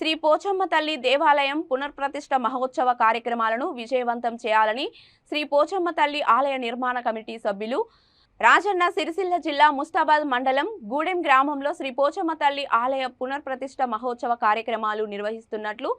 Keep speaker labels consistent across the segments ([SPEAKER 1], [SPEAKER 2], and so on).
[SPEAKER 1] శ్రీ పోచమ్మ తల్లి దేవాలయం పునర్ప్రతిష్ట మహోత్సవ కార్యక్రమాలను విజయవంతం చేయాలని శ్రీ పోచమ్మ తల్లి ఆలయ నిర్మాణ కమిటీ సభ్యులు రాజన్న సిరిసిల్ల జిల్లా ముస్తాబాద్ మండలం గూడెం గ్రామంలో శ్రీ పోచమ్మ తల్లి ఆలయ పునర్ప్రతిష్ఠ మహోత్సవ కార్యక్రమాలు నిర్వహిస్తున్నట్లు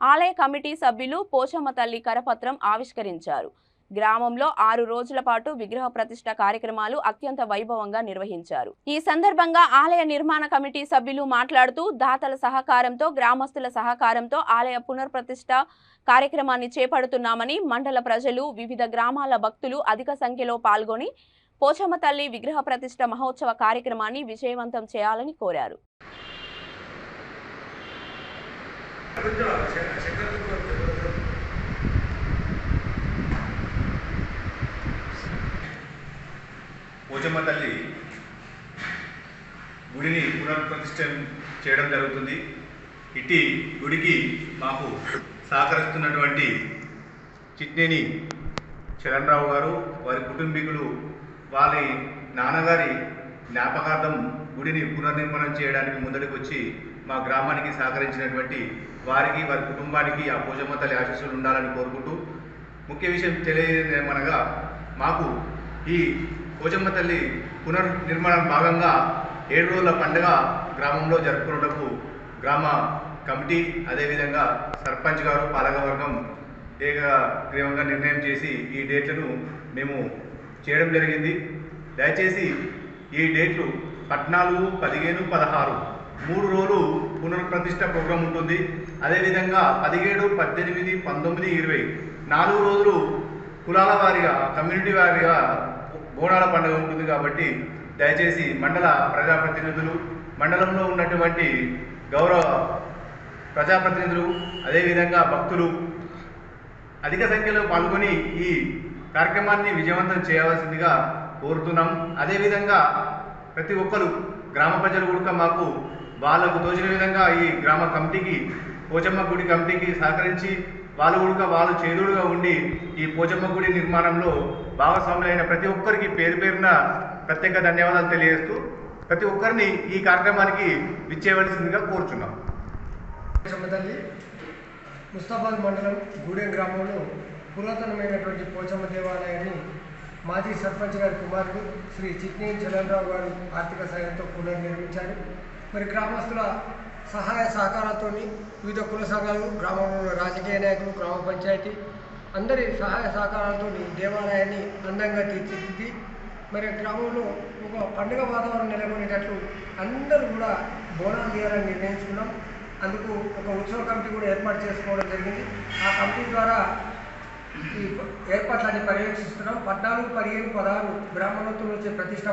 [SPEAKER 1] ఆలయ కమిటీ సభ్యులు పోచమ్మ తల్లి కరపత్రం ఆవిష్కరించారు. గ్రామంలో ఆరు రోజుల పాటు విగ్రహ ప్రతిష్ఠ కార్యక్రమాలు అత్యంత వైభవంగా నిర్వహించారు. ఈ సందర్భంగా ఆలయ నిర్మాణ కమిటీ సభ్యులు మాట్లాడుతూ దాతల సహకారంతో గ్రామస్తుల సహకారంతో ఆలయ పునర్ప్రతిష్ట కార్యక్రమాన్ని చేపడుతున్నామని మండల ప్రజలు వివిధ గ్రామాల భక్తులు అధిక సంఖ్యలో పాల్గొని పోచమ్మ తల్లి విగ్రహ ప్రతిష్ట మహోత్సవ కార్యక్రమాన్ని విజయవంతం చేయాలని కోరారు.
[SPEAKER 2] పోచమ్మ తల్లి గుడిని పునర్ప్రతిష్ఠ చేయడం జరుగుతుంది. ఇటీ గుడికి మాకు సహకరిస్తున్నటువంటి చిట్నేని చరణ్రావు గారు వారి కుటుంబీకులు వారి నాన్నగారి జ్ఞాపకార్థం గుడిని పునర్నిర్మాణం చేయడానికి ముందడికి వచ్చి మా గ్రామానికి సహకరించినటువంటి వారికి వారి కుటుంబానికి ఆ పోచమ్మ తల్లి ఆశీస్సులు ఉండాలని కోరుకుంటూ ముఖ్య విషయం తెలియజేయమనగా మాకు ఈ పోచమ్మ తల్లి పునర్నిర్మాణం భాగంగా ఏడు రోజుల పండుగ గ్రామంలో జరుపుకున్నటకు గ్రామ కమిటీ అదేవిధంగా సర్పంచ్ గారు పాలకవర్గం ఏకగ్రీవంగా నిర్ణయం చేసి ఈ డేట్లను మేము చేయడం జరిగింది. దయచేసి ఈ డేట్లు పద్నాలుగు పదిహేను పదహారు మూడు రోజులు పునర్ప్రతిష్ట ప్రోగ్రాం ఉంటుంది. అదేవిధంగా పదిహేడు పద్దెనిమిది పంతొమ్మిది ఇరవై నాలుగు రోజులు కులాల వారిగా కమ్యూనిటీ వారిగా బోనాల పండుగ ఉంటుంది కాబట్టి దయచేసి మండల ప్రజాప్రతినిధులు మండలంలో ఉన్నటువంటి గౌరవ ప్రజాప్రతినిధులు అదేవిధంగా భక్తులు అధిక సంఖ్యలో పాల్గొని ఈ కార్యక్రమాన్ని విజయవంతం చేయవలసిందిగా కోరుతున్నాం. అదేవిధంగా ప్రతి ఒక్కరు గ్రామ ప్రజలు కూడా మాకు వాళ్ళకు తోచిన విధంగా ఈ గ్రామ కమిటీకి పోచమ్మ గుడి కమిటీకి సహకరించి వాళ్ళు కూడా వాళ్ళు చేదుడుగా ఉండి ఈ పోచమ్మ గుడి నిర్మాణంలో భాగస్వాములైన ప్రతి ఒక్కరికి పేరు పేరున ప్రత్యేక ధన్యవాదాలు తెలియజేస్తూ ప్రతి ఒక్కరిని ఈ కార్యక్రమానికి విచ్చేయవలసిందిగా కోరుచున్నాం.
[SPEAKER 3] తల్లి ముస్తాబాద్ మండలం గూడెం గ్రామంలో పురాతనమైనటువంటి పోచమ్మ దేవాలయాన్ని మాజీ సర్పంచ్ గారి కుమారుడు శ్రీ చిట్నేని చలనరావు గారు ఆర్థిక సాయంతో పునర్నిర్మించారు. మరి గ్రామస్తుల సహాయ సహకారాలతో వివిధ కుల సంఘాలు గ్రామంలో రాజకీయ నాయకులు గ్రామ పంచాయతీ అందరి సహాయ సహకారాలతో దేవాలయాన్ని అందంగా తీర్చిదిద్ది మరి గ్రామంలో ఒక పండుగ వాతావరణం నెలకొనేటట్లు అందరూ కూడా బోనాలు తీయాలని నిర్ణయించుకున్నాం. అందుకు ఒక ఉత్సవ కమిటీ కూడా ఏర్పాటు చేసుకోవడం జరిగింది. ఆ కమిటీ ద్వారా ఈ ఏర్పాట్లన్నీ పర్యవేక్షిస్తున్నాం. పద్నాలుగు పదిహేను పదహారు బ్రాహ్మణోత్సవం వచ్చే ప్రతిష్ట